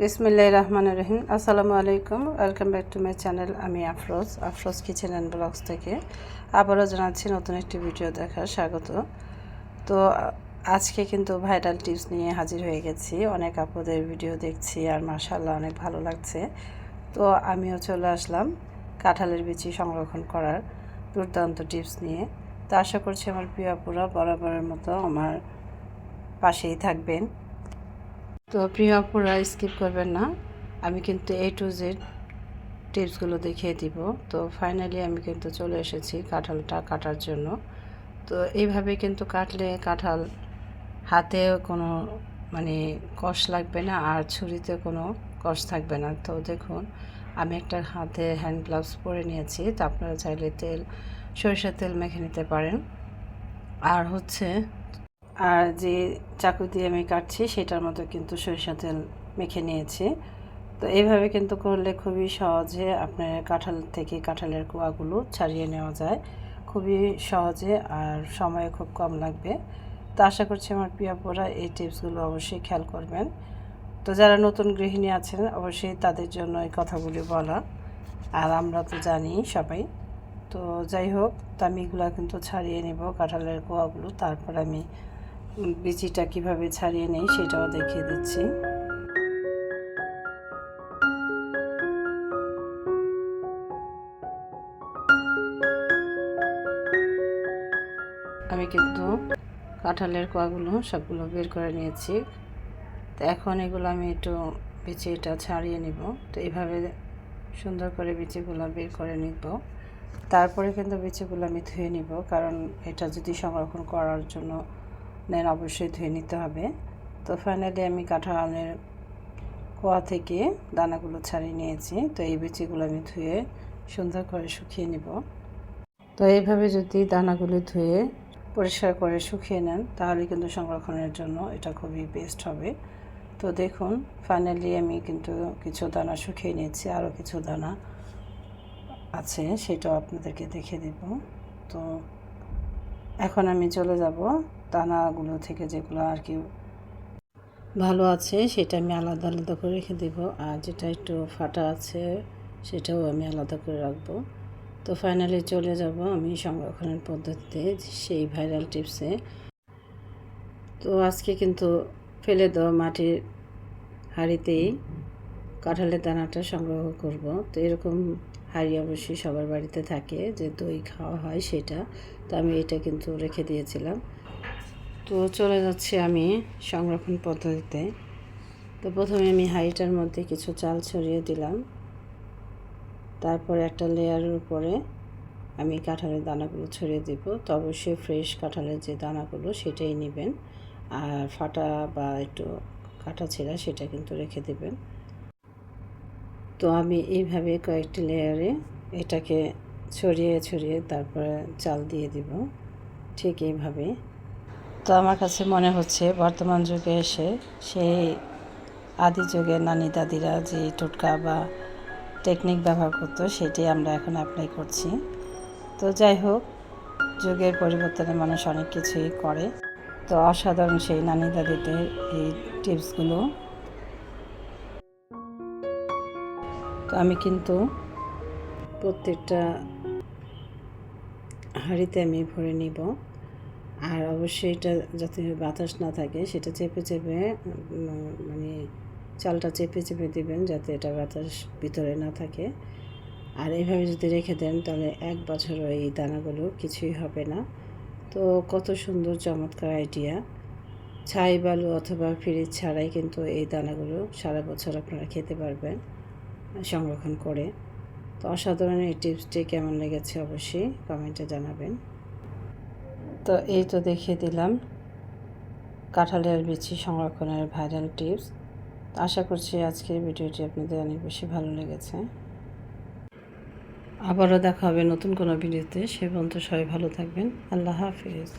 বিসমিল্লাহ রহমান রহিম। আসসালামু আলাইকুম। Welcome back to my channel আমি Afroz. Afroz kitchen and blogs থেকে আবারও জানাচ্ছি নতুন একটি ভিডিও দেখার স্বাগত। তো, আজকে কিন্তু ভাইরাল টিপস নিয়ে হাজির হয়ে গেছি। অনেক আপুদের ভিডিও দেখছি আর মাশাল্লাহ অনেক ভালো লাগছে। তো, আমিও চলে আসলাম কাঁঠালের বিচি সংরক্ষণ করার দুর্দান্ত টিপস নিয়ে। তো, আশা করছি আমার প্রিয় আপুরা বরাবরের মতো আমার পাশেই থাকবেন। তো প্রিয় আপুরা স্কিপ করবেন না। আমি কিন্তু এ টু জেড টিপসগুলো দেখিয়ে দিব। তো ফাইনালি আমি কিন্তু চলে এসেছি কাঁঠালটা কাটার জন্য। তো এইভাবে কিন্তু কাটলে কাঁঠাল হাতে কোনো মানে কষ লাগবে না, আর ছুরিতে কোনো কষ থাকবে না। তো দেখুন, আমি একটা হাতে হ্যান্ড গ্লাভস পরে নিয়েছি। তো আপনারা চাইলে তেল, সরিষার তেল মেখে নিতে পারেন। আর হচ্ছে আর যে চাকু দিয়ে আমি কাটছি, সেটার মতো কিন্তু সরিষা তেল মেখে নিয়েছি। তো এইভাবে কিন্তু করলে খুবই সহজে আপনার কাঁঠাল থেকে কাঁঠালের কুয়াগুলো ছাড়িয়ে নেওয়া যায়। খুবই সহজে আর সময় খুব কম লাগবে। তো আশা করছি আমার পিয়াপোরা এই টিপসগুলো অবশ্যই খেয়াল করবেন। তো যারা নতুন গৃহিণী আছেন, অবশ্যই তাদের জন্য এই কথাগুলি বলা। আর আমরা তো জানি সবাই। তো যাই হোক, তো আমি এগুলো কিন্তু ছাড়িয়ে নেব, কাঁঠালের কোয়াগুলো। তারপর আমি বিচিটা কীভাবে ছাড়িয়ে নেই সেটাও দেখিয়ে দিচ্ছি। আমি কিন্তু কাঁঠালের কোয়াগুলো সবগুলো বের করে নিয়েছি। তো এখন এগুলো আমি একটু বিচিটা ছাড়িয়ে নিব। তো এইভাবে সুন্দর করে বিচিগুলো বের করে নিব। তারপরে কিন্তু বিচিগুলো আমি ধুয়ে নিব, কারণ এটা যদি সংরক্ষণ করার জন্য নেন অবশ্যই ধুয়ে নিতে হবে। তো ফাইনালি আমি কাঁঠালের কোয়া থেকে দানাগুলো ছাড়িয়ে নিয়েছি। তো এই বিচিগুলো আমি ধুয়ে সুন্দর করে শুকিয়ে নিব। তো এইভাবে যদি দানাগুলো ধুয়ে পরিষ্কার করে শুকিয়ে নেন, তাহলে কিন্তু সংরক্ষণের জন্য এটা খুবই বেস্ট হবে। তো দেখুন ফাইনালি আমি কিন্তু কিছু দানা শুকিয়ে নিয়েছি, আরও কিছু দানা আছে, সেটাও আপনাদেরকে দেখে দেব। তো এখন আমি চলে যাব দানাগুলো থেকে যেগুলো আর কি ভালো আছে, সেটা আমি আলাদা আলাদা করে রেখে দেব। আর যেটা একটু ফাটা আছে, সেটাও আমি আলাদা করে রাখব। তো ফাইনালি চলে যাব আমি সংরক্ষণের পদ্ধতিতে সেই ভাইরাল টিপসে তো আজকে কিন্তু ফেলে দেওয়া মাটির হাঁড়িতেই কাঁঠালের দানাটা সংগ্রহ করব। তো এরকম হাঁড়ি অবশ্যই সবার বাড়িতে থাকে যে দই খাওয়া হয় সেটা। তো আমি এটা কিন্তু রেখে দিয়েছিলাম। তো চলে যাচ্ছি আমি সংরক্ষণ পদ্ধতিতে। তো প্রথমে আমি হাঁড়িটার মধ্যে কিছু চাল ছড়িয়ে দিলাম। তারপরে একটা লেয়ারের উপরে আমি কাঁঠালের দানাগুলো ছড়িয়ে দিব। তো অবশ্যই ফ্রেশ কাঁঠালের যে দানাগুলো সেটাই নেবেন। আর ফাটা বা একটু কাটা ছেঁড়া সেটা কিন্তু রেখে দেবেন। তো আমি এইভাবে কয়েকটি লেয়ারে এটাকে ছড়িয়ে ছড়িয়ে তারপরে চাল দিয়ে দিব, ঠিক এইভাবে। তো আমার কাছে মনে হচ্ছে বর্তমান যুগে এসে সেই আদি যুগে নানি দাদিরা যে টোটকা বা টেকনিক ব্যবহার করতো, সেটি আমরা এখন অ্যাপ্লাই করছি। তো যাই হোক, যুগের পরিবর্তনে মানুষ অনেক কিছুই করে। তো অসাধারণ সেই নানি দাদিদের এই টিপসগুলো আমি কিন্তু প্রত্যেকটা হাঁড়িতে আমি ভরে নিব। আর অবশ্যই এটা যাতে বাতাস না থাকে, সেটা চেপে চেপে মানে চালটা চেপে চেপে দিবেন যাতে এটা বাতাস ভিতরে না থাকে। আর এইভাবে যদি রেখে দেন, তাহলে এক বছরও এই দানাগুলো কিছুই হবে না। তো কত সুন্দর, চমৎকার আইডিয়া ছাই বালু অথবা ফ্রিজ ছাড়াই কিন্তু এই দানাগুলো সারা বছর আপনারা খেতে পারবেন। সংরক্ষণ করে। তো অসাধারণ এই টিপসটি কেমন লেগেছে অবশ্যই কমেন্টে জানাবেন। তো এই তো দেখিয়ে দিলাম কাঁঠালের বিচি সংরক্ষণের ভাইরাল টিপস। আশা করছি আজকের ভিডিওটি আপনাদের অনেক বেশি ভালো লেগেছে। আবারও দেখা হবে নতুন কোনো ভিডিওতে। সে পর্যন্ত সবাই ভালো থাকবেন। আল্লাহ হাফিজ।